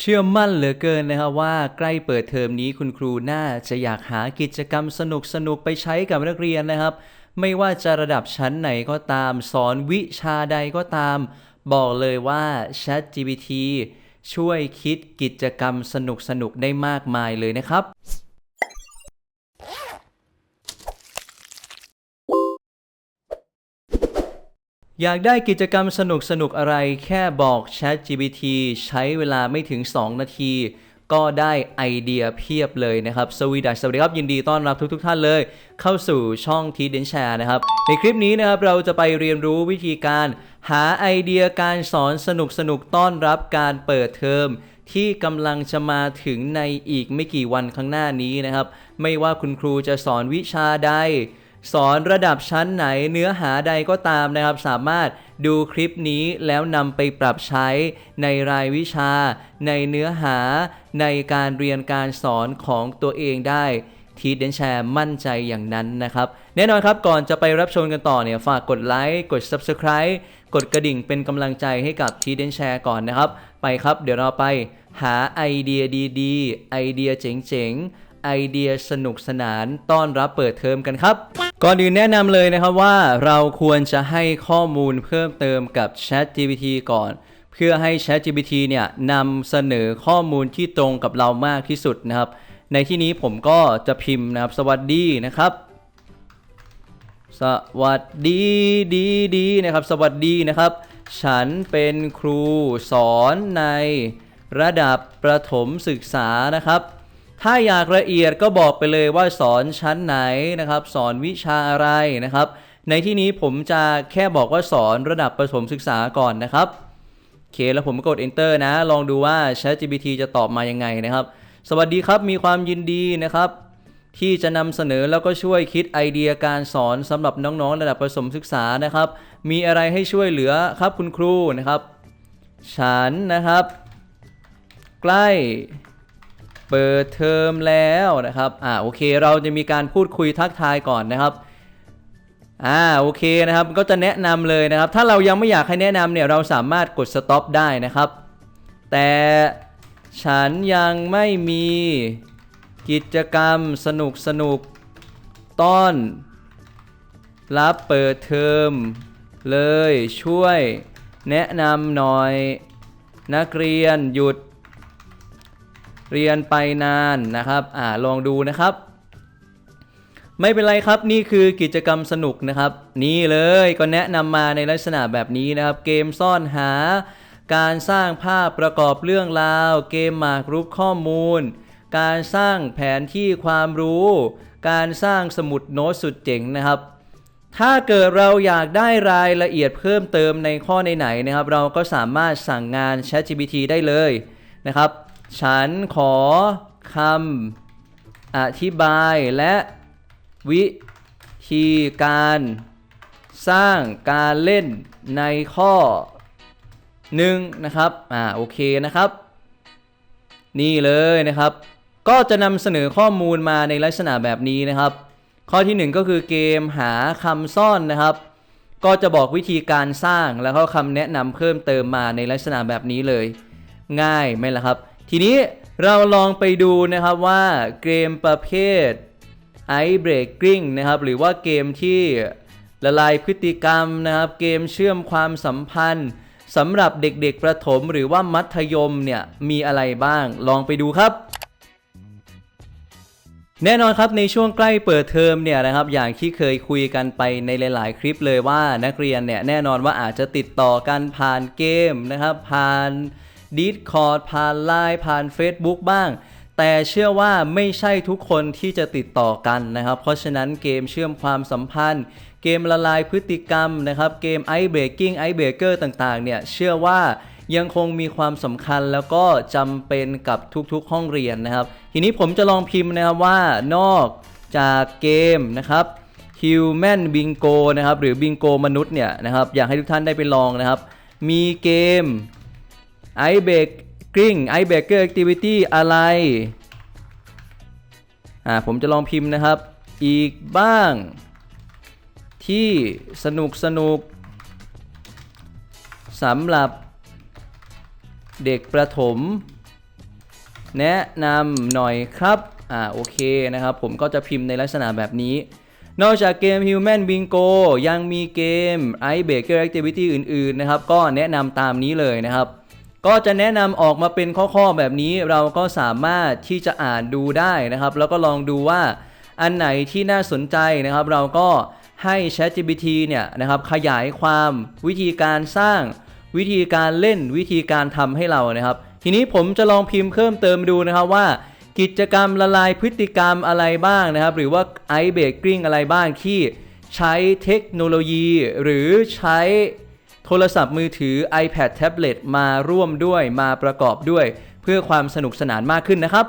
เชื่อมั่นเหลือเกินนะครับว่าใกล้เปิดเทอมนี้คุณครูน่าจะอยากหากิจกรรมสนุกสนุกๆไปใช้กับนักเรียนนะครับ ไม่ว่าจะระดับชั้นไหนก็ตาม สอนวิชาใดก็ตาม บอกเลยว่า ChatGPT ช่วยคิดกิจกรรมสนุกสนุกๆได้มากมายเลยนะครับ อยากได้กิจกรรมสนุกสนุกๆอะไรแค่บอก ChatGPT ใช้เวลาไม่ถึง 2 นาที ก็ได้ไอเดียเพียบเลยนะครับ สวีดัสสวัสดีครับ ยินดีต้อนรับทุกๆทท่านเลย เข้าสู่ช่องทีเดนแชร์นะครับ ในคลิปนี้นะครับเราจะไปเรียนรู้วิธีการ หาไอเดียการสอนสนุกสนุกๆต้อนรับการเปิดเทอมที่กำลังจะมาถึงในอีกไม่กี่วันข้างหน้านี้นะครับ ไม่ว่าคุณครูจะสอนวิชาใด สอนระดับชั้นไหนเนื้อหาใดก็ตามนะครับ สามารถดูคลิปนี้แล้วนำไปปรับใช้ในรายวิชา ในเนื้อหา ในการเรียนการสอนของตัวเองได้ทีเดนแชร์มั่นใจอย่างนั้นนะครับ แน่นอนครับก่อนจะไปรับชมกันต่อเนี่ยฝากกดไลค์กด Subscribe กดกระดิ่งเป็นกำลังใจให้กับทีเดนแชร์ก่อนนะครับ ไปครับ เดี๋ยวเราไปหาไอเดียดีๆ ไอเดียเจ๋งๆ ไอเดียสนุกสนานต้อนรับเปิดเทอมกันครับ ก่อนอื่นแนะนำเลยนะครับว่าเราควรจะให้ข้อมูลเพิ่มเติมกับ ChatGPT ก่อน เพื่อให้ ChatGPT เนี่ยนำเสนอข้อมูลที่ตรงกับเรามากที่สุดนะครับ ในที่นี้ผมก็จะพิมพ์นะครับ สวัสดีนะครับ สวัสดีดีดีนะครับ สวัสดีนะครับ ฉันเป็นครูสอนในระดับประถมศึกษานะครับ ถ้าอยากละเอียดก็บอกไปเลยว่าสอนชั้นไหนนะครับ สอนวิชาอะไรนะครับ ในที่นี้ผมจะแค่บอกว่าสอนระดับประถมศึกษาก่อนนะครับโอเคแล้วผมกด enter นะ ลองดูว่า ChatGPT จะตอบมายังไงนะครับ สวัสดีครับมีความยินดีนะครับ ที่จะนำเสนอแล้วก็ช่วยคิดไอเดียการสอนสำหรับน้องๆ ระดับประถมศึกษานะครับ มีอะไรให้ช่วยเหลือครับคุณครูนะครับ ฉันนะครับ ใกล้ เปิดเทอมแล้วนะครับอ่าโอเคเราจะมีการพูดคุยทักทายก่อนนะครับอ่าโอเคนะครับก็จะแนะนำเลยนะครับ ถ้าเรายังไม่อยากให้แนะนำเนี่ยเราสามารถกด stop ได้นะครับ แต่ฉันยังไม่มีกิจกรรมสนุกสนุกต้อน รับเปิดเทอมเลยช่วยแนะนำหน่อย นักเรียนหยุด เรียนไปนานนะครับอ่าลองดูนะครับ ไม่เป็นไรครับนี่คือกิจกรรมสนุกนะครับ นี่เลยก็แนะนำมาในลักษณะแบบนี้นะครับ เกมซ่อนหา การสร้างภาพประกอบเรื่องราว เกมหมากรุกข้อมูล การสร้างแผนที่ความรู้ การสร้างสมุดโน้ตสุดเจ๋งนะครับถ้าเกิดเราอยากได้รายละเอียดเพิ่มเติมในข้อไหนๆนะครับ เราก็สามารถสั่งงาน ChatGPT ได้เลยนะครับ ฉันขอคำอธิบายและวิธีการสร้างการเล่นในข้อหนึ่งนะครับอ่าโอเคนะครับ นี่เลยนะครับ ก็จะนำเสนอข้อมูลมาในลักษณะแบบนี้นะครับ ข้อที่หนึ่งก็คือเกมหาคำซ่อนนะครับ ก็จะบอกวิธีการสร้างแล้วก็คำแนะนำเพิ่มเติมมาในลักษณะแบบนี้เลย ง่ายไหมล่ะครับ ทีนี้เราลองไปดูนะครับว่าเกมประเภท Ice Breaking นะครับหรือว่าเกมที่ละลายพฤติกรรมนะครับ เกมเชื่อมความสัมพันธ์สำหรับเด็กๆประถมหรือว่ามัธยมเนี่ยมีอะไรบ้าง ลองไปดูครับ แน่นอนครับในช่วงใกล้เปิดเทอมเนี่ยนะครับ อย่างที่เคยคุยกันไปในหลายๆ คลิปเลยว่านักเรียนเนี่ยแน่นอนว่าอาจจะติดต่อกันผ่านเกมนะครับ ผ่าน Discord ผ่าน Line ผ่าน Facebook บ้าง แต่เชื่อว่าไม่ใช่ทุกคนที่จะติดต่อกันนะครับ เพราะฉะนั้นเกมเชื่อมความสัมพันธ์ เกมละลายพฤติกรรมนะครับ เกม Ice Breaking Ice Breaker ต่างๆ เนี่ยเชื่อว่ายังคงมีความสำคัญแล้วก็จำเป็นกับทุกๆห้องเรียนนะครับ ทีนี้ผมจะลองพิมพ์นะครับว่านอกจากเกมนะครับ Human Bingo นะครับ หรือ Bingo มนุษย์เนี่ยนะครับ อยากให้ทุกท่านได้ไปลองนะครับ มีเกม Ice Breaking Ice Breaker Activity อะไรอ่าผมจะลองพิมพ์นะครับ อีกบ้าง ที่สนุกสนุกสำหรับเด็กประถม แนะนำหน่อยครับอ่าโอเคนะครับ ผมก็จะพิมพ์ในลักษณะแบบนี้ นอกจากเกม Human Bingo ยังมีเกม Ice Breaker Activity อื่น ๆ นะครับ ก็แนะนำตามนี้เลยนะครับ ก็จะแนะนำออกมาเป็นข้อๆแบบนี้เราก็สามารถที่จะอ่านดูได้นะครับ แล้วก็ลองดูว่าอันไหนที่น่าสนใจนะครับ เราก็ให้ ChatGPT เนี่ยนะครับขยายความวิธีการสร้าง วิธีการเล่นวิธีการทำให้เรานะครับ ทีนี้ผมจะลองพิมพ์เพิ่มเติมดูนะครับว่า กิจกรรมละลายพฤติกรรมอะไรบ้างนะครับ หรือว่าไอเบรกกิ้งอะไรบ้างที่ใช้เทคโนโลยี หรือใช้ โทรศัพท์มือถือ iPad แท็บเล็ตมาร่วมด้วยมาประกอบด้วย เพื่อความสนุกสนานมากขึ้นนะครับ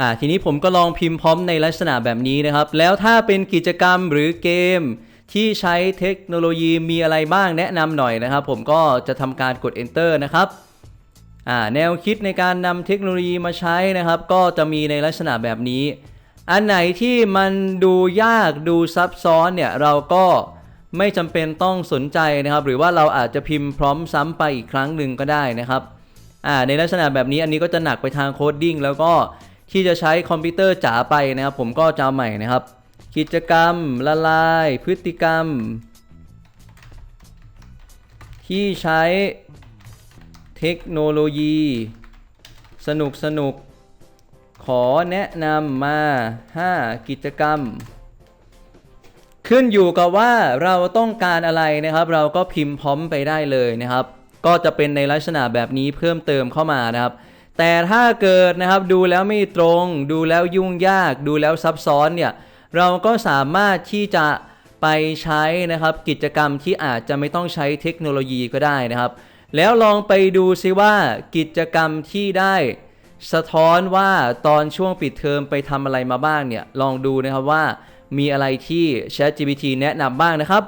อ่าทีนี้ผมก็ลองพิมพ์พร้อมในลักษณะแบบนี้นะครับ แล้วถ้าเป็นกิจกรรมหรือเกม ที่ใช้เทคโนโลยีมีอะไรบ้างแนะนำหน่อยนะครับ ผมก็จะทำการกด enter นะครับอ่าแนวคิดในการนำเทคโนโลยีมาใช้นะครับ ก็จะมีในลักษณะแบบนี้ อันไหนที่มันดูยากดูซับซ้อนเนี่ยเราก็ ไม่จำเป็นต้องสนใจนะครับ หรือว่าเราอาจจะพิมพ์พร้อมซ้ำไปอีกครั้งหนึ่งก็ได้นะครับอ่าในลักษณะแบบนี้อันนี้ก็จะหนักไปทางโคดดิ้งแล้วก็ที่จะใช้คอมพิวเตอร์จ๋าไปนะครับ ผมก็จะเอาใหม่นะครับ กิจกรรม ละลาย พฤติกรรม ที่ใช้เทคโนโลยี สนุกสนุกขอแนะนำมา 5 กิจกรรม ขึ้นอยู่กับว่าเราต้องการอะไรนะครับ เราก็พิมพ์พร้อมไปได้เลยนะครับ ก็จะเป็นในลักษณะแบบนี้เพิ่มเติมเข้ามานะครับ แต่ถ้าเกิดนะครับดูแล้วไม่ตรง ดูแล้วยุ่งยาก ดูแล้วซับซ้อนเนี่ยเราก็สามารถที่จะไปใช้นะครับกิจกรรมที่อาจจะไม่ต้องใช้เทคโนโลยีก็ได้นะครับ แล้วลองไปดูซิว่ากิจกรรมที่ได้สะท้อนว่าตอนช่วงปิดเทอมไปทำอะไรมาบ้างเนี่ยลองดูนะครับว่า มีอะไรที่ ChatGPT แนะนำบ้างนะครับ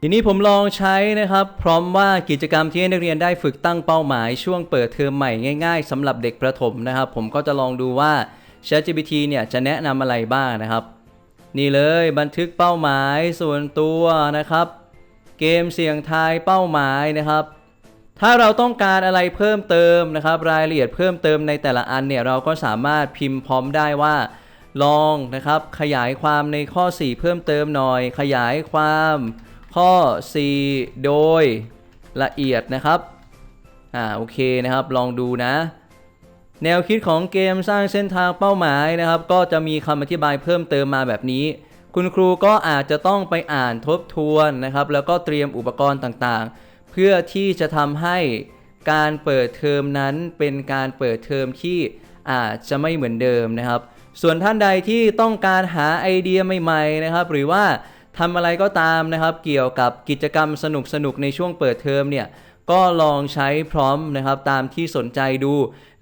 ทีนี้ผมลองใช้นะครับ พร้อมว่ากิจกรรมที่นักเรียนได้ฝึกตั้งเป้าหมายช่วงเปิดเทอมใหม่ง่ายๆสำหรับเด็กประถมนะครับ ผมก็จะลองดูว่า ChatGPT เนี่ยจะแนะนำอะไรบ้างนะครับ นี่เลยบันทึกเป้าหมายส่วนตัวนะครับ เกมเสี่ยงทายเป้าหมายนะครับถ้าเราต้องการอะไรเพิ่มเติมนะครับ รายละเอียดเพิ่มเติมในแต่ละอันเนี่ยเราก็สามารถพิมพ์พร้อมได้ว่า ลองนะครับขยายความในข้อ 4 เพิ่มเติมหน่อย ขยายความข้อ 4 โดยละเอียดนะครับอ่าโอเคนะครับลองดูนะ แนวคิดของเกมสร้างเส้นทางเป้าหมายนะครับ ก็จะมีคำอธิบายเพิ่มเติมมาแบบนี้ คุณครูก็อาจจะต้องไปอ่านทบทวนนะครับ แล้วก็เตรียมอุปกรณ์ต่างๆ เพื่อที่จะทำให้การเปิดเทอมนั้นเป็นการเปิดเทอมที่อาจจะไม่เหมือนเดิมนะครับ ส่วนท่านใดที่ต้องการหาไอเดียใหม่ๆนะครับ หรือว่าทำอะไรก็ตามนะครับ เกี่ยวกับกิจกรรมสนุกๆในช่วงเปิดเทอมเนี่ยก็ลองใช้พร้อมนะครับตามที่สนใจดู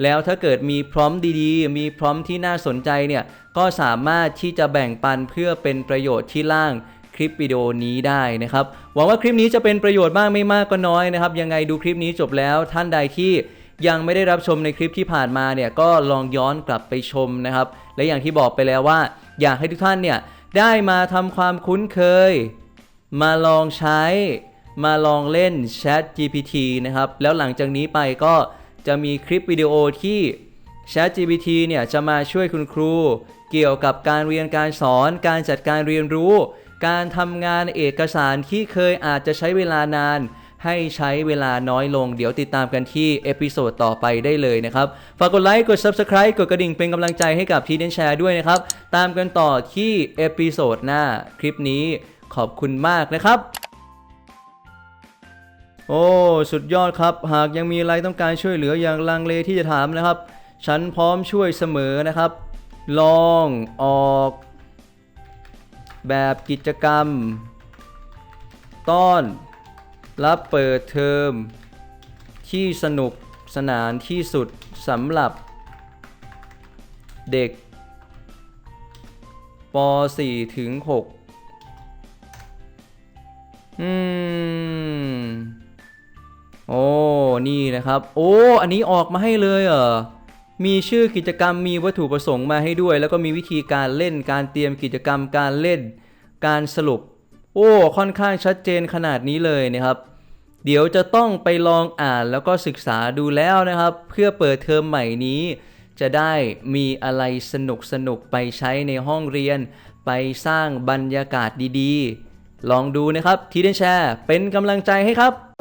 แล้วถ้าเกิดมีพร้อมดีๆ มีพร้อมที่น่าสนใจเนี่ยก็สามารถที่จะแบ่งปันเพื่อเป็นประโยชน์ที่ล่างคลิปวิดีโอนี้ได้นะครับหวังว่าคลิปนี้จะเป็นประโยชน์มากไม่มากก็น้อยนะครับ ยังไงดูคลิปนี้จบแล้วท่านใดที่ ยังไม่ได้รับชมในคลิปที่ผ่านมาเนี่ยก็ลองย้อนกลับไปชมนะครับ และอย่างที่บอกไปแล้วว่า อยากให้ทุกท่านเนี่ยได้มาทำความคุ้นเคย มาลองใช้ มาลองเล่น Chat GPT นะครับ แล้วหลังจากนี้ไปก็จะมีคลิปวิดีโอที่ Chat GPT เนี่ยจะมาช่วยคุณครู เกี่ยวกับการเรียนการสอน การจัดการเรียนรู้ การทำงานเอกสารที่เคยอาจจะใช้เวลานาน ให้ใช้เวลาน้อยลง เดี๋ยวติดตามกันที่เอพิโซดต่อไปได้เลยนะครับ ฝากกดไลค์ กด Subscribe กดกระดิ่งเป็นกำลังใจให้กับทีเดนแชร์ด้วยนะครับ ตามกันต่อที่เอพิโซดหน้าคลิปนี้ขอบคุณมากนะครับโอ้ สุดยอดครับ หากยังมีอะไรต้องการช่วยเหลืออย่างลังเลที่จะถามนะครับ ฉันพร้อมช่วยเสมอนะครับ ลองออก แบบกิจกรรม ต้อน รับเปิดเทอม ที่สนุกสนานที่สุดสำหรับ เด็กป .4 ถึง 6 อืม โอ้ นี่นะครับ โอ้ อันนี้ออกมาให้เลยเหรอ มีชื่อกิจกรรมมีวัตถุประสงค์มาให้ด้วย แล้วก็มีวิธีการเล่นการเตรียมกิจกรรมการเล่น การสรุป โอ้ค่อนข้างชัดเจนขนาดนี้เลยนะครับเดี๋ยวจะต้องไปลองอ่านแล้วก็ศึกษาดูแล้วนะครับ เพื่อเปิดเทอมใหม่นี้ จะได้มีอะไรสนุกสนุกๆไปใช้ในห้องเรียน ไปสร้างบรรยากาศดีๆ ลองดูนะครับทีเดนแชร์เป็นกำลังใจให้ครับ